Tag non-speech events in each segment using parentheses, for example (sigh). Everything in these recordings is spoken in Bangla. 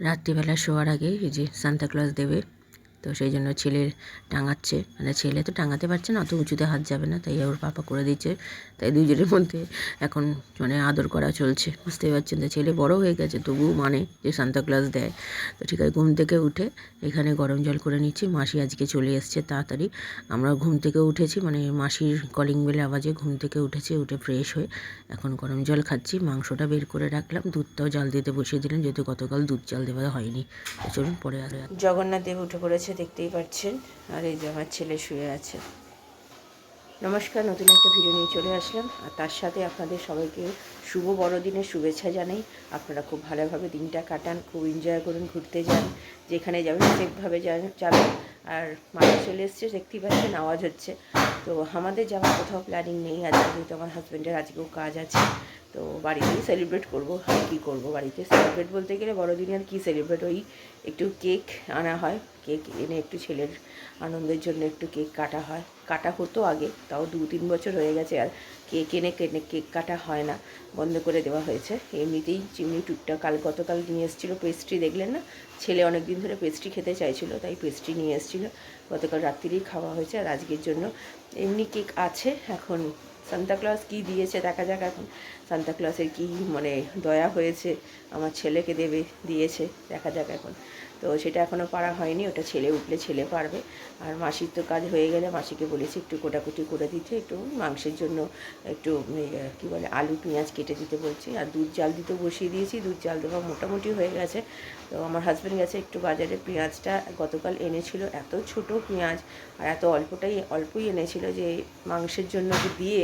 রাত্রিবেলা শোয়ার আগে এই যে সান্তাক্লজ দেবে। তো সেই জন্য ছেলে টাঙাচ্ছে। মানে ছেলে তো টাঙাতে পারছে না, অত উঁচুতে হাত যাবে না, তাই ওর পাপা করে দিচ্ছে তাই দুজনের মধ্যে এখন মানে আদর করা চলছে। বুঝতেই পারছেন তো, ছেলে বড় হয়ে গেছে, তবুও মানে যে সান্তাক্লজ দেয়। তো ঠিক আছে, ঘুম থেকে উঠে এখানে গরম জল করে নিচ্ছি, মাসি আজকে চলে এসছে তাড়াতাড়ি। আমরা ঘুম থেকে উঠেছি মানে মাসির কলিং বেলে আওয়াজে ঘুম থেকে উঠেছি, উঠে ফ্রেশ হয়ে এখন গরম জল খাচ্ছি, মাংসটা বের করে রাখলাম, দুধটাও জাল দিতে বসিয়ে দিলাম, যেহেতু গতকাল দুধ জাল দেওয়া হয়নি। চলুন, পরে আর জগন্নাথ দেব উঠে পড়েছে। দেখতেই পাচ্ছেন। আর এই যে আমার ছেলে শুয়ে আছে। নমস্কার, নতুন একটা ভিডিও নিয়ে চলে আসলাম। আর তার সাথে আপনাদের সবাইকে শুভ বড়দিনের শুভেচ্ছা জানাই। আপনারা খুব ভালোভাবে দিনটা কাটান, খুব এনজয় করুন, ঘুরতে যান। যেখানে যাবেন সেফভাবে যাবেন। আর মাঠে চলে এসছে, দেখতেই পাচ্ছেন, আওয়াজ হচ্ছে। তো আমাদের যাওয়ার কোথাও প্ল্যানিং নেই। আজকে যেহেতু আমার হাজব্যান্ডের আজকেও কাজ আছে। তো বাড়িতেই সেলিব্রেট করব কী করব বাড়িতে? সেলিব্রেট বলতে গেলে বড়দিনে আর কী সেলিব্রেট ওই একটু কেক আনা হয়। কেক এনে একটু ছেলের আনন্দের জন্য একটু কেক কাটা হয়। কাটা হতো আগে, তাও দু তিন বছর হয়ে গেছে আর কেক এনে কেনে কেক কাটা হয় না। বন্ধ করে দেওয়া হয়েছে। এমনিতেই চিমনি টুকটা কাল গতকাল নিয়ে এসেছিল পেস্ট্রি দেখলেন না? ছেলে অনেক দিন ধরে পেস্ট্রি খেতে চাইছিল, তাই পেস্ট্রি নিয়ে এসেছিল। গতকাল রাত্রিরেই খাওয়া হয়েছে আর আজকের জন্য এমনি কেক আছে। এখন সান্তাক্লজ কী দিয়েছে? দেখা যাক এখন। সান্তাক্লজের কী মানে দয়া হয়েছে? আমার ছেলেকে দেবে, দিয়েছে। দেখা যাক এখন। তো সেটা এখনও পারা হয়নি, ওটা ছেলে উঠলে ছেলে পারবে। আর মাসির তো কাজ হয়ে গেলে মাসিকে বলেছি একটু কোটাকুটি করে দিতে, একটু মাংসের জন্য একটু কী বলে, আলু, পেঁয়াজ কেটে দিতে বলছি। আর দুধ জাল দিতে বসিয়ে দিয়েছি, দুধ জাল দেওয়া মোটামুটি হয়ে গেছে। তো আমার হাজব্যান্ড গেছে একটু বাজারে পেঁয়াজটা গতকাল এনেছিল, এত ছোট পেঁয়াজ আর এত অল্পটাই, অল্পই এনেছিল যে মাংসের জন্য দিয়ে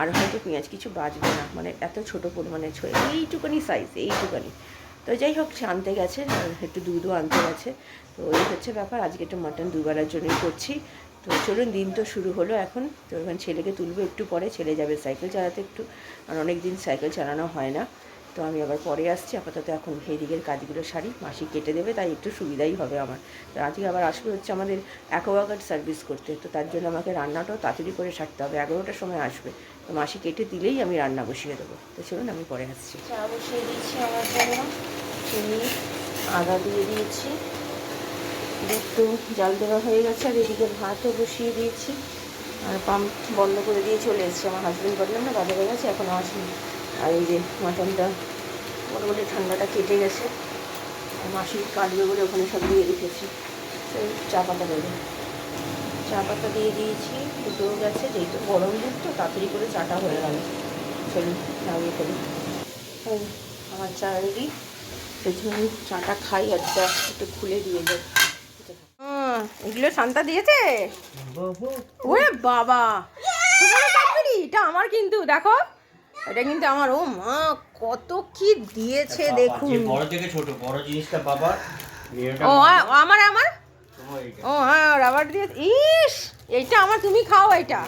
আর হয়তো পেঁয়াজ কিছু বাঁচবে না। মানে এত ছোট পরিমাণে ছ, এইটুকানি সাইজ এইটুকানি। তো যাই হোক, সে আনতে গেছে, একটু দুধও আনতে গেছে। তো ওই হচ্ছে ব্যাপার, আজকে একটু মাটন দুবেলার জন্যই করছি। তো চলুন, দিন তো শুরু হলো এখন। তো এখন ছেলেকে তুলবো একটু পরে, ছেলে যাবে সাইকেল চালাতে একটু। আর অনেক দিন সাইকেল চালানো হয় না। তো আমি আবার পরে আসছি, আপাতত এখন এই দিকের কাজগুলো সারি, মাসি কেটে দেবে, তাই একটু সুবিধাই হবে আমার। তো আজকে আবার আসবে হচ্ছে আমাদের অ্যাকোয়াগার্ড সার্ভিস করতে, তো তার জন্য আমাকে রান্নাটাও তাড়াতাড়ি করে সারতে হবে, এগারোটার সময় আসবে। তো মাসি কেটে দিলেই আমি রান্না বসিয়ে দেবো। তো চলুন, আমি পরে আসছি। চা বসিয়ে দিচ্ছি আমার জন্য। চিনি, আদা দিয়ে দিয়েছি। একটু জাল দেওয়া হয়ে গেছে, আর এদিকে ভাতও বসিয়ে দিয়েছি। আর পাম্প বন্ধ করে দিয়ে চলে এসেছে। আমার হাজব্যান্ড বললাম না, বাজারে গেছে এখনও আসেনি আর এই যে মাটনটা মোটামুটি ঠান্ডাটা কেটে গেছে। মাসি কাটবে বলে ওখানে সব দিয়ে রেখেছি। চা পাতা দেবে। চা পাতা দিয়ে দিয়েছি দুটো গেছে যেহেতু গরম দুধ তো তাড়াতাড়ি করে চাটা হয়ে গেল। চলুন লাগিয়ে ফেলি। আমার চা রেডি প্রথমে চাটা খাই আর চা একটু খুলে দিয়ে যাই। এগুলো শান্তা দিয়েছে? ওরে বাবা! এটা আমার কিন্তু দেখো। এটা কিন্তু আমার ও মা কত কি দিয়েছে দেখুন। বড় থেকে ছোট বড় জিনিসটা বাবার মেয়েটা ও আমার আমার? ও হ্যাঁ রাবার দিয়ে ইস এইটা আমার তুমি খাও এইটা।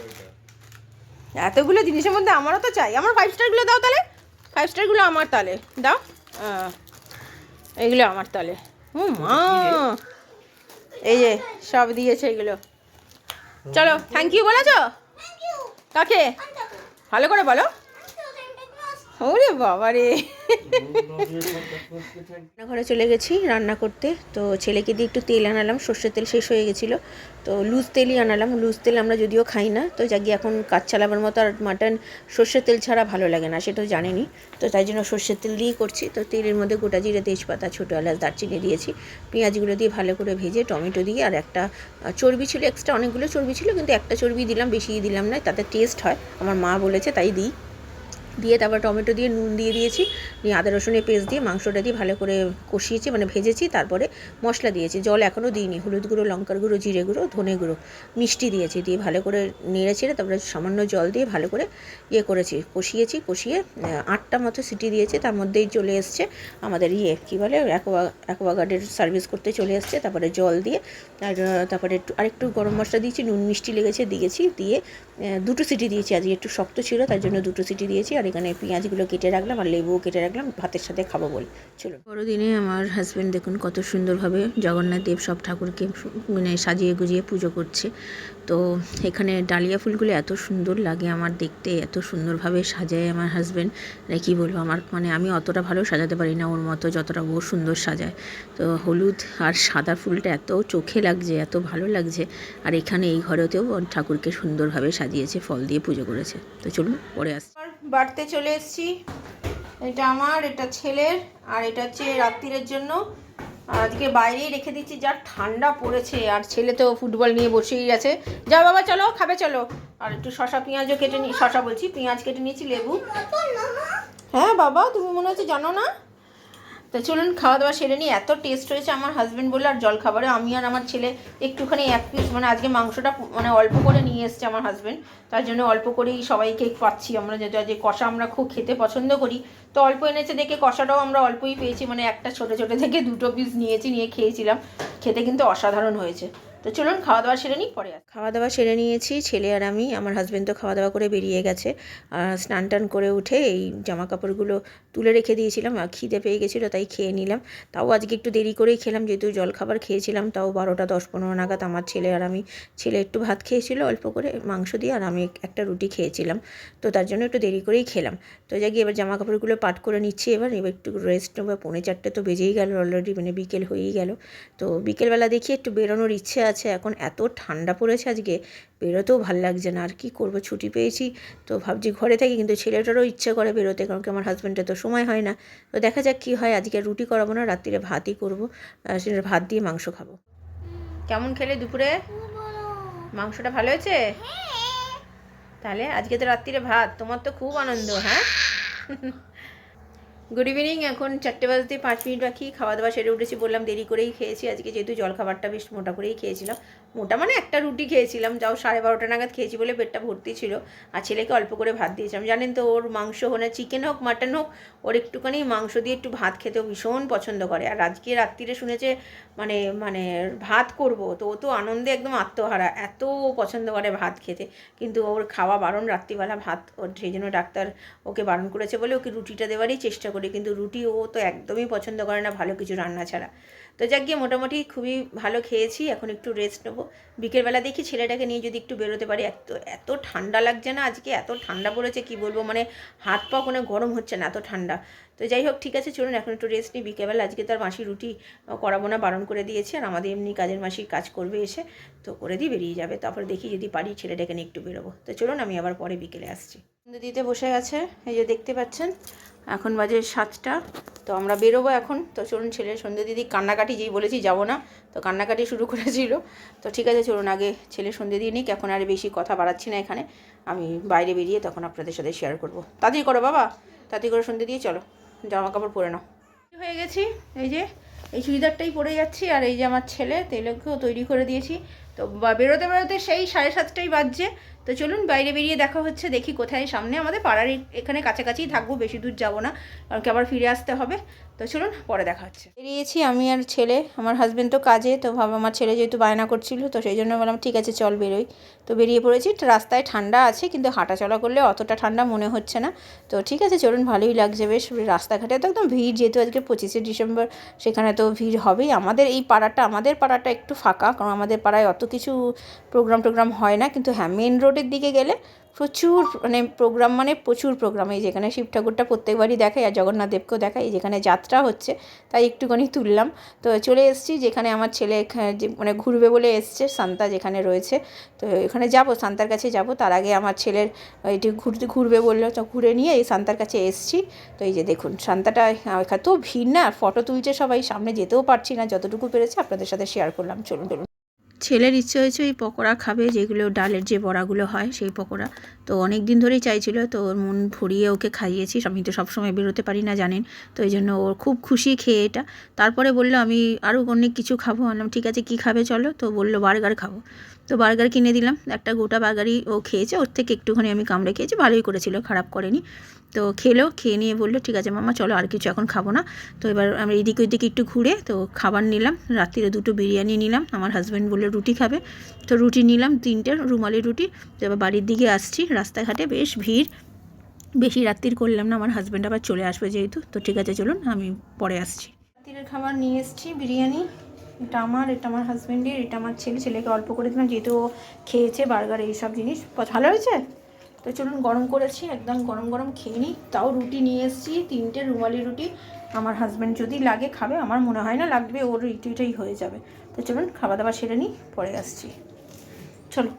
এতগুলো জিনিসের মধ্যে আমারও তো চাই। আমার ফাইভ স্টারগুলো দাও তাহলে। ফাইভ স্টারগুলো আমার তাহলে দাও। হ্যাঁ এইগুলো আমার তাহলে হুম মা। এই যে সব দিয়েছে এগুলো চলো থ্যাংক ইউ বলেছ? কাকে? ভালো করে বলো। ওরে বাবা রে রান্নাঘরে চলে গেছি রান্না করতে। তো ছেলেকে দিয়ে একটু তেল আনালাম, সর্ষের তেল শেষ হয়ে গেছিল। তো লুজ তেলই আনালাম, লুজ তেল আমরা যদিও খাই না। তো যাকে এখন কাজ চালাবার মতো আর মাটন সর্ষের তেল ছাড়া ভালো লাগে না, সেটাও জানেনি। তো তাই জন্য সর্ষের তেল দিয়েই করছি। তো তেলের মধ্যে গোটা জিরে, তেজপাতা, ছোটো এলাচ, দারচিনি দিয়েছি। পেঁয়াজগুলো দিয়ে ভালো করে ভেজে টমেটো দিয়ে আর একটা চর্বি ছিল এক্সট্রা অনেকগুলো চর্বি ছিল, কিন্তু একটা চর্বি দিলাম বেশি দিলাম না, তাতে টেস্ট হয়। আমার মা বলেছে তাই দিই। দিয়ে তারপর টমেটো দিয়ে, নুন দিয়ে দিয়েছি। নিয়ে আদা রসুনের পেস্ট দিয়ে মাংসটা দিয়ে ভালো করে কষিয়েছি মানে ভেজেছি, তারপরে মশলা দিয়েছি। জল এখনও দিইনি। হলুদ গুঁড়ো, লঙ্কার গুঁড়ো, জিরে গুঁড়ো, ধনে গুঁড়ো, মিষ্টি দিয়েছি। দিয়ে ভালো করে নেড়ে ছেড়ে তারপরে সামান্য জল দিয়ে ভালো করে ইয়ে করেছি, কষিয়েছি, কষিয়ে আটটা মতো সিটি দিয়েছে। তার মধ্যেই চলে এসছে আমাদের ইয়ে কী বলে, অ্যাকোয়া অ্যাকোয়াগার্ডের সার্ভিস করতে চলে এসছে। তারপরে জল দিয়ে, আর, তারপরে একটু, আরেকটু গরম মশলা দিয়েছি, নুন, মিষ্টি লেগেছে, দিয়েছি। দিয়ে দুটো সিটি দিয়েছি। আজকে একটু শক্ত ছিল, তার জন্য দুটো সিটি দিয়েছি। আর এখানে পেঁয়াজগুলো কেটে রাখলাম আর লেবুও কেটে রাখলাম, ভাতের সাথে খাব বলে। চলুন। বড়দিনে আমার হাজব্যান্ড দেখুন কত সুন্দরভাবে জগন্নাথ দেব সব ঠাকুরকে মানে সাজিয়ে গুজিয়ে পুজো করছে। তো এখানে ডালিয়া ফুলগুলো এত সুন্দর লাগে আমার দেখতে, এত সুন্দরভাবে সাজায় আমার হাজব্যান্ড মানে কী বলব, আমার মানে আমি অতটা ভালো সাজাতে পারি না ওর মতো যতটা ও সুন্দর সাজায়। তো হলুদ আর সাদা ফুলটা এত চোখে লাগছে, এত ভালো লাগছে। আর এখানে এই ঘরেতেও ঠাকুরকে সুন্দরভাবে সাজিয়েছে, ফল দিয়ে পুজো করেছে। তো চলুন, পরে আসছি। বাড়তে চলে এসেছি। এটা আমার, এটা ছেলের, আর এটা হচ্ছে রাত্রিরের জন্য। আর আজকে বাইরেই রেখে দিচ্ছি, যা ঠান্ডা পড়েছে। আর ছেলে তো ফুটবল নিয়ে বসেই আছে। যা বাবা, চলো, খাবে, চলো। আর একটু শশা, পেঁয়াজও কেটে নি, শশা বলছি, পেঁয়াজ কেটে নিয়েছি, লেবু। হ্যাঁ বাবা, তুমি মনে হচ্ছে জানো না? তো চলুন খাওয়া দাওয়া সেরে নিই। এত টেস্ট হয়েছে আমার হাজব্যান্ড বলল, আর জল খাবারে আমি আর আমার ছেলে একটুখানি এক পিস মানে আজকে মাংসটা মানে অল্প করে নিয়ে এসছে আমার হাজব্যান্ড তার জন্য অল্প করেই সবাইকে পাচ্ছি আমরা যেহেতু যে কষা আমরা খুব খেতে পছন্দ করি। তো অল্প এনেছে দেখে কষাটাও আমরা অল্পই পেয়েছি মানে একটা ছোটো ছোটো থেকে দুটো পিস নিয়েছি, নিয়ে খেয়েছিলাম। খেতে কিন্তু অসাধারণ হয়েছে। তো চলুন খাওয়া দাওয়া সেরে নিই, পরে। খাওয়া দাওয়া সেরে নিয়েছি, ছেলে আর আমি। আমার হাজব্যান্ড তো খাওয়া দাওয়া করে বেরিয়ে গেছে। স্নান টান করে উঠে এই জামা কাপড়গুলো তুলে রেখে দিয়েছিলাম। খিদে পেয়ে গেছিল, তাই খেয়ে নিলাম। তাও আজকে একটু দেরি করেই খেলাম, যেহেতু জল খাবার খেয়েছিলাম, তাও বারোটা দশ পনেরো নাগাদ আমার ছেলে আর আমি, ছেলে একটু ভাত খেয়েছিল অল্প করে মাংস দিয়ে, আর আমি একটা রুটি খেয়েছিলাম। তো তার জন্য একটু দেরি করেই খেলাম। তো যাই এবার জামা কাপড়গুলো পাট করে নিচ্ছি এবার। এবার একটু রেস্ট নেব। পৌনে চারটে তো বেজেই গেল অলরেডি মানে বিকেল হয়েই গেল। তো বিকেলবেলা দেখি একটু বেরোনোর ইচ্ছে আছে। এখন এত ঠান্ডা পড়েছে আজকে বেরোতেও ভালো লাগছে না আর কি করব ছুটি পেয়েছি। তো ভাবছি ঘরে থাকি কিন্তু ছেলেটারও ইচ্ছে করে বেরোতে কারণ কি আমার হাজব্যান্ডের তো সময় হয় না। তো দেখা যাক কী হয় আজকে রুটি করাবো না রাত্রিরে ভাতই করব সেটা ভাত দিয়ে মাংস খাব। কেমন খেলে দুপুরে? মাংসটা ভালো হয়েছে? তাহলে আজকে তো রাত্রিরে ভাত তোমার তো খুব আনন্দ হ্যাঁ? গুড ইভিনিং এখন চারটে বাজতে পাঁচ মিনিট বাকি খাওয়া দাওয়া সেরে উঠেছি, বললাম দেরি করেই খেয়েছি, আজকে যেহেতু জল খাবারটা বেশ মোটা করেই খেয়েছিলাম। মোটা মানে একটা রুটি খেয়েছিলাম, যাও সাড়ে বারোটা নাগাদ খেয়েছি বলে পেটটা ভর্তি ছিল, আর ছেলেকে অল্প করে ভাত দিয়েছিলাম। জানেন তো, ওর মাংস হলে চিকেন হোক মাটন হোক, ওর একটুখানি মাংস দিয়ে একটু ভাত খেতেও ভীষণ পছন্দ করে। আর আজকে রাত্রিরে শুনেছে মানে মানে ভাত করব, তো ও তো আনন্দে একদম আত্মহারা, এত পছন্দ করে ভাত খেতে। কিন্তু ওর খাওয়া বারণ রাত্রিবেলা ভাত, ওর সেই জন্য ডাক্তার ওকে বারণ করেছে বলে ওকে রুটিটা দেওয়ারই চেষ্টা করি, কিন্তু রুটি ও তো একদমই পছন্দ করে না, ভালো কিছু রান্না ছাড়া। তো যাক, গিয়ে মোটামুটি খুবই ভালো খেয়েছি, এখন একটু রেস্ট নেব। বিকেলবেলা দেখি ছেলেটাকে নিয়ে যদি একটু বেরোতে পারি, এত এত ঠান্ডা লাগছে না আজকে, এত ঠান্ডা পড়েছে, কি বলব মানে হাত পা কোনো গরম হচ্ছে না, এত ঠান্ডা। তো যাই হোক, ঠিক আছে, চলুন, এখন একটু রেস্ট নিই। বিকেলবেলা আজকে তার মাসি রুটি করাবো না বারণ করে দিয়েছে, আর আমাদের এমনি কাজের মাসি কাজ করবে এসে, তো করে দিয়ে বেরিয়ে যাবে। তারপর দেখি যদি পারি ছেলেটাকে নিয়ে একটু বেরোবো। তো চলুন, আমি আবার পরে বিকেলে আসছি। দিতে বসে গেছে, এই যে দেখতে পাচ্ছেন, এখন বাজে সাতটা, তো আমরা বেরোবো এখন। তো চলুন ছেলে সন্ধ্যে দিদি, কান্নাকাটি যেই বলেছি যাব না, তো কান্নাকাটি শুরু (laughs) করেছিল। তো ঠিক আছে, চলুন আগে ছেলে সন্ধ্যে দিয়ে নিক, এখন আর বেশি কথা বাড়াচ্ছি না এখানে। আমি বাইরে বেরিয়ে তখন আপনাদের সাথে শেয়ার করব। তাড়াতাড়ি করো বাবা, তাড়াতাড়ি করে সন্ধ্যে দিয়ে চলো, জামা কাপড় পরে নাও। হয়ে গেছি, এই যে, এই চুড়িদারটাই পরে যাচ্ছি, আর এই যে আমার ছেলে তেলকেও তৈরি করে দিয়েছি। তো বেরোতে বেরোতে সেই সাড়ে সাতটাই বাজছে। তো চলুন বাইরে বেরিয়ে দেখা হচ্ছে, দেখি কোথায় সামনে। আমাদের পাড়ার এখানে কাছাকাছিই থাকব, বেশি দূর যাব না, কারণ কি আবার ফিরে আসতে হবে। তো চলুন পরে দেখা হচ্ছে। বেরিয়েছি আমি আর ছেলে, আমার হাজব্যান্ড তো কাজে, তো ভাব আমার ছেলে যেহেতু বায়না করছিল, তো সেই জন্য বললাম, ঠিক আছে, চল বেরোই। তো বেরিয়ে পড়েছি। রাস্তায় ঠান্ডা আছে, কিন্তু হাঁটাচলা করলে অতটা ঠান্ডা মনে হচ্ছে না। তো ঠিক আছে, চলুন, ভালোই লাগছে বেশ। রাস্তাঘাটে তো একদম ভিড়, যেহেতু আজকে পঁচিশে ডিসেম্বর, সেখানে তো ভিড় হবেই। আমাদের এই পাড়াটা, আমাদের পাড়াটা একটু ফাঁকা, কারণ আমাদের পাড়ায় অত কিছু প্রোগ্রাম টোগ্রাম হয় না। কিন্তু হ্যাঁ মেন রোডের দিকে গেলে প্রচুর মানে প্রোগ্রাম মানে প্রচুর প্রোগ্রাম এই যেখানে শিব ঠাকুরটা প্রত্যেকবারই দেখাই আর জগন্নাথ দেবকেও দেখাই যেখানে যাত্রা হচ্ছে, তাই একটুখানি তুললাম। তো চলে এসেছি যেখানে আমার ছেলে যে মানে ঘুরবে বলে এসছে, সান্তা যেখানে রয়েছে। তো এখানে যাব, সান্তার কাছে যাব। তার আগে আমার ছেলের এটি ঘুরতে ঘুরবে বলল, তো ঘুরে নিয়ে এই সান্তার কাছে এসছি। তো এই যে দেখুন, সান্তাটা এত ভিড় না ফটো তুলছে সবাই, সামনে যেতেও পারছি না, যতটুকু পেরেছে আপনাদের সাথে শেয়ার করলাম। চলুন চলুন। ছেলের ইচ্ছে হয়েছে ওই পকোড়া খাবে, যেগুলো ডালের যে বড়াগুলো হয় সেই পকোড়া। তো অনেক দিন ধরেই চাইছিল, তো ওর মন ভরিয়ে ওকে খাইয়েছি। আমি তো সবসময় বেরোতে পারি না, জানেন। তো এই জন্য ওর খুব খুশি খেয়ে এটা। তারপরে বলল, আমি আরও অনেক কিছু খাব। আনলাম ঠিক আছে, কী খাবে চলো? তো বলল, বার্গার খাব। তো বার্গার কিনে দিলাম। একটা গোটা বার্গারই ও খেয়েছে। ওর থেকে একটুখানি আমি কামড়ে খেয়েছি, ভালোই করেছিল, খারাপ করেনি। তো খেলো, খেয়ে নিয়ে বলল, ঠিক আছে মামা চলো আর কিছু এখন খাব না। তো এবার আমরা এদিকে ওইদিকে একটু ঘুরে তো খাবার নিলাম, রাত্রিরে দুটো বিরিয়ানি নিলাম, আমার হাজব্যান্ড বলল, রুটি খাবে। তো রুটি নিলাম, তিনটে রুমালি রুটি, তো এবার বাড়ির দিকে আসছি, রাস্তাঘাটে বেশ ভিড়, বেশি রাত্রির করলাম না, আমার হাজব্যান্ড আবার চলে আসবে যেহেতু, তো ঠিক আছে চলুন, আমি পরে আসছি। রাত্রির খাবার নিয়ে এসেছি, বিরিয়ানি, এটা আমার এটা আমার হাজব্যান্ডের এটা আমার ছেলে, ছেলেকে অল্প করে দিলাম, যেহেতু খেয়েছে বার্গার এইসব জিনিস ভালো হয়েছে? তো চলুন গরম করেছি, একদম গরম গরম খেয়ে নিই। তাও রুটি নিয়ে এসেছি, তিনটে রুমালি রুটি। আমার হাজব্যান্ড যদি লাগে খাবে, আমার মনে হয় না লাগবে, ওর রুটিটাই হয়ে যাবে। তো চলুন খাওয়া দাওয়া সেরে নিই, পরে আসছি। চলো।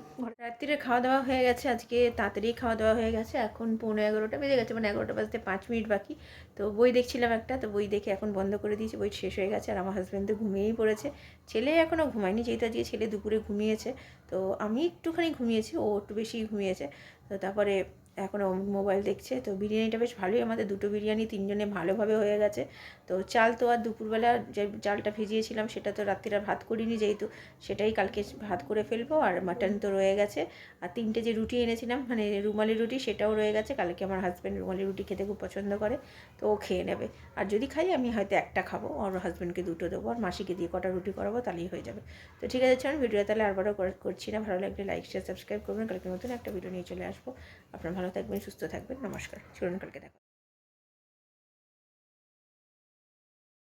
রাত্রিরে খাওয়া দাওয়া হয়ে গেছে, আজকে তাড়াতাড়ি খাওয়া দাওয়া হয়ে গেছে, এখন পৌনে এগারোটা বেজে গেছে মানে এগারোটা বাজতে পাঁচ মিনিট বাকি। তো বই দেখছিলাম একটা, তো বই দেখে এখন বন্ধ করে দিয়েছি, বই শেষ হয়ে গেছে, আর আমার হাজব্যান্ড তো ঘুমিয়েই পড়েছে। ছেলে এখনও ঘুমায়নি, যেহেতু আজকে ছেলে দুপুরে ঘুমিয়েছে, তো আমি একটুখানি ঘুমিয়েছি, ও একটু বেশি ঘুমিয়েছে। তো তারপরে এখনও মোবাইল দেখছে। তো বিরিয়ানিটা বেশ ভালোই, আমাদের দুটো বিরিয়ানি তিনজনে ভালোভাবে হয়ে গেছে। তো চাল তো আর দুপুরবেলা যে চালটা ভিজিয়েছিলাম, সেটা তো রাত্রিরা ভাত করিনি যেহেতু, সেটাই কালকে ভাত করে ফেলব। আর মাটন তো রয়ে গেছে। আর তিনটে যে রুটি এনেছিলাম মানে রুমালি রুটি, সেটাও রয়ে গেছে। কালকে আমার হাজব্যান্ড রুমালি রুটি খেতে খুব পছন্দ করে, তো ও খেয়ে নেবে। আর যদি খাই, আমি হয়তো একটা খাব আর হাজব্যান্ডকে দুটো দেবো। আর মাসিকে দিয়ে কটা রুটি করাবো, তাহলেই হয়ে যাবে। তো ঠিক আছে, চলুন ভিডিও তাহলে আরবারও কর- করছি না। ভালো লাগলে লাইক শেয়ার সাবস্ক্রাইব করবেন। কালকে নতুন একটা ভিডিও নিয়ে চলে আসব। আপনার ভালো থাকবেন সুস্থ থাকবেন। নমস্কার। চলুন কালকে।